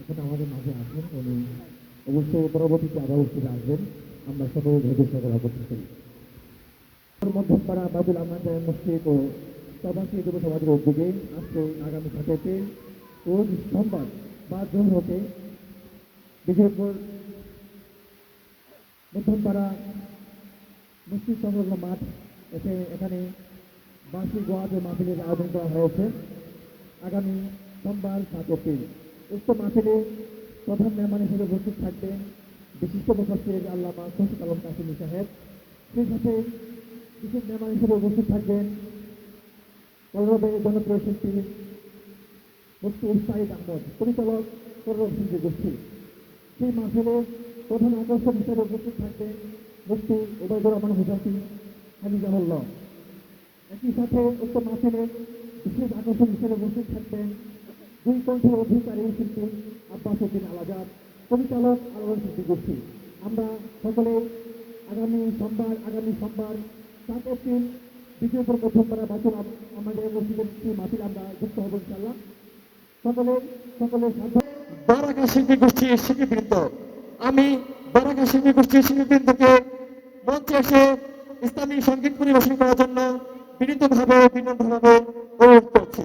এখানে আমাদের মাঝে আছেন উনি অবশ্যই পরবর্তীতে আবার উপস্থিত আসবেন। আমরা সকল ধৈর্য সহকারে অপেক্ষা করি মধ্যপাড়া বাবুল আহমদ মসজিদ ও প্রবাসী যুব সমাজের উদ্যোগে আজকে আগামী সাথে রোজ সোমবার বা জোর হতে বিশেষপুর মধ্যমপাড়া মসজিদ সংলগ্ন মাঠ এসে এখানে গোয়াজ ও মাহফিলের আয়োজন করা হয়েছে। আগামী সোমবার সাত এপ্রিল। উক্ত মাহফিলে প্রধান মেহমান হিসেবে উপস্থিত থাকবেন বিশিষ্ট মুখস্থির আল্লামা খোশিক আলম কাসিমি সাহেব। সেই সাথে বিশেষ মেহমান হিসেবে উপস্থিত থাকবেন কলরবের জনপ্রিয় শিল্পী মুফতি সাইদ আহমদ, পরিচালক কলরব শিল্পী গোষ্ঠী। সেই মাহফিলে প্রধান আকর্ষণ হিসেবে উপস্থিত থাকবেন মুফতি ওবায়দুর রহমান হুজাফি হামিজাহুল্লাহ। একই সাথে উক্ত মাহফিলে বিশেষ আকর্ষণ হিসেবে উপস্থিত থাকবেন দুই কণ্ঠের অধিকারী শিল্পী আব্বাস উদ্দিন আলাজাদ পরিচালক আলোড়ন শিল্পী গোষ্ঠী আমরা সকলে আগামী সোমবার আগামী সোমবার সাত এপ্রিল দ্বিতীয়পুর প্রথমবার বছর আমাদের মসজিদের মাহফিল, আমরা যুক্ত হব ইনশাল্লাহ সকলে সকলের সাথে বারাকা শিল্পী গোষ্ঠীর শিল্পীবৃন্দ আমি বারাকা শিল্পী গোষ্ঠীর শিল্পীবৃন্দকে মঞ্চে এসে ইসলামী সংগীত পরিবেশন করার জন্য বিনীতভাবে, বিনম্রভাবে অনুরোধ করছি।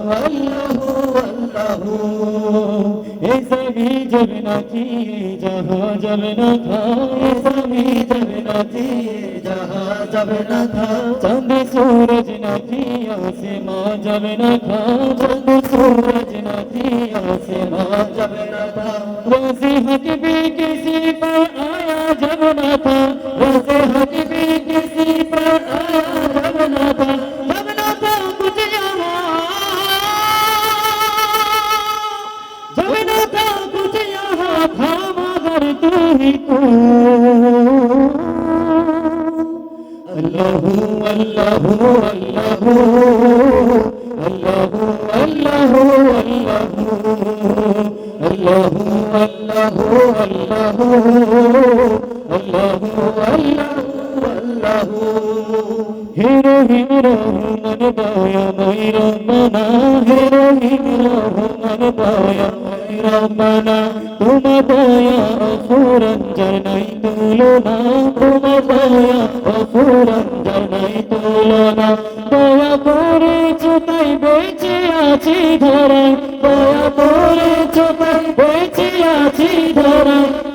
নাতি যাহা যাবে না খায় স্বামী যাবে নাতি যাহা যাবে না খায় চাঁদ সূরজ নাতি আসে, মা যাবে না খায় চাঁদ সূরজ নাতি আসে, মা যাবে না খায় রোজি হটবে কিসি পর আয়া যাব না था उसे हक भी किसी पर হিরো হিরো মন দয়া ময়রা মনা হিরো হিরো মন দয়া ময়রা মনা জানাই তুলনা তোমার দয়া অপুরাণ জানাই তুলনা দয়া করেছ তাই বেঁচে আছি ধরায় দয়া করেছ তাই বেঁচে আছি ধরায়